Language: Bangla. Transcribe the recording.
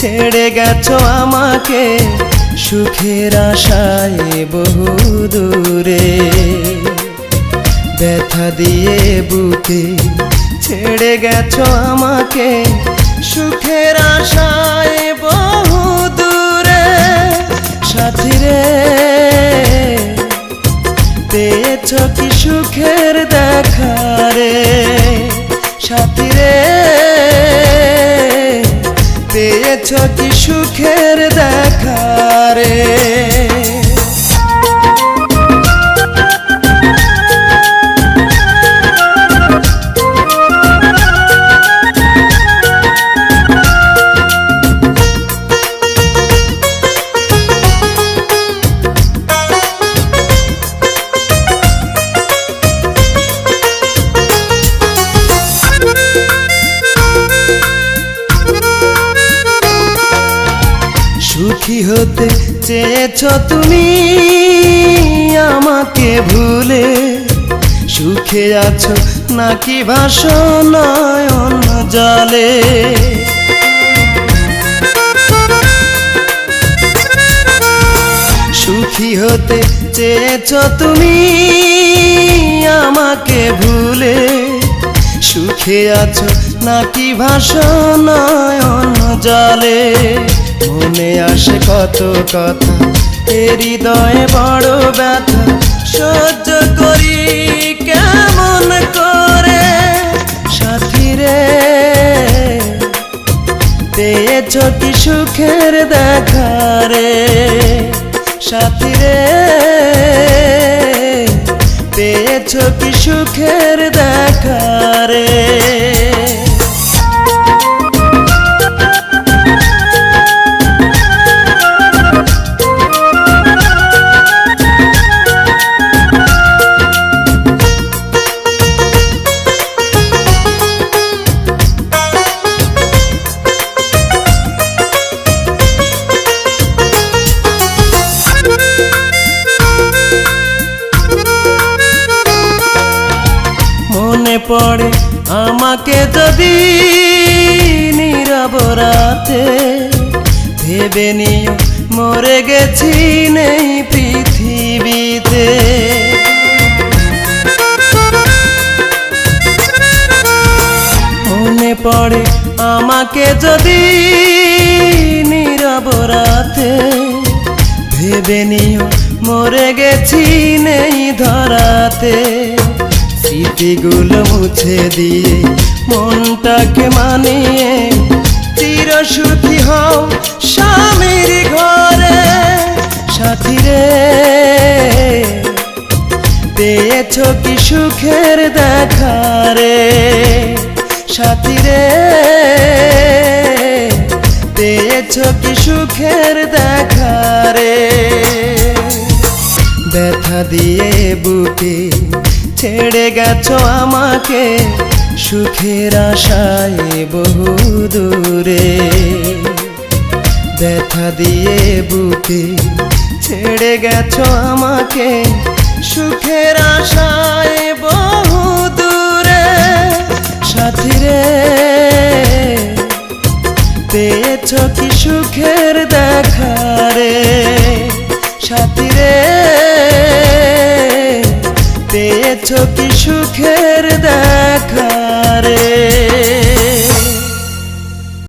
ছেড়ে গেছো আমাকে, সুখের আশায় বহু দূরে। ব্যথা দিয়ে বুকে ছেড়ে গেছো আমাকে, সুখের আশায় বহু দূরে। সাথী রে, পেয়েছ কি সুখের দেখা রে কি সুখের দেখা হতে চেয়েছ তুমি আমাকে ভুলে? সুখে আছো নাকি ভাষণয়ন জলে? সুখী হতে চেয়েছ তুমি আমাকে ভুলে? সুখে আছো নাকি ভাষণয়ন জলে? মনে আসে কত কথা। এ হৃদয়ে বড় ব্যথা। সহ্য করি কেমন করে? সাথী রে পেয়েছ কি সুখের দেখা রে? সাথী রে পেয়েছ কি সুখের দেখা রে? পড়ে। আমাকে যদি নীরব রাতে ভেবে নিও, মরে গেছি নেই পৃথিবীতে। মনে পড়ে আমাকে যদি নীরব রাতে ভেবে নিও, মরে গেছি নেই ধরাতে। স্মৃতিগুলো মুছে দিয়ে মনটাকে মানিয়ে চির সুখী হও স্বামীর ঘরে। সাথী রে, পেয়েছ কি সুখের দেখা রে? সাথী রে, পেয়েছ কি সুখের দেখা রে? ব্যথা দিয়ে বুকে ছেড়ে গেছো আমাকে সুখের আশায় বহু দূরে ব্যথা দিয়ে বুকে ছেড়ে গেছো আমাকে সুখের আশায় বহু দূরে সাথী রে, পেয়েছ কি সুখের দেখা পেয়েছ কি সুখের দেখা রে।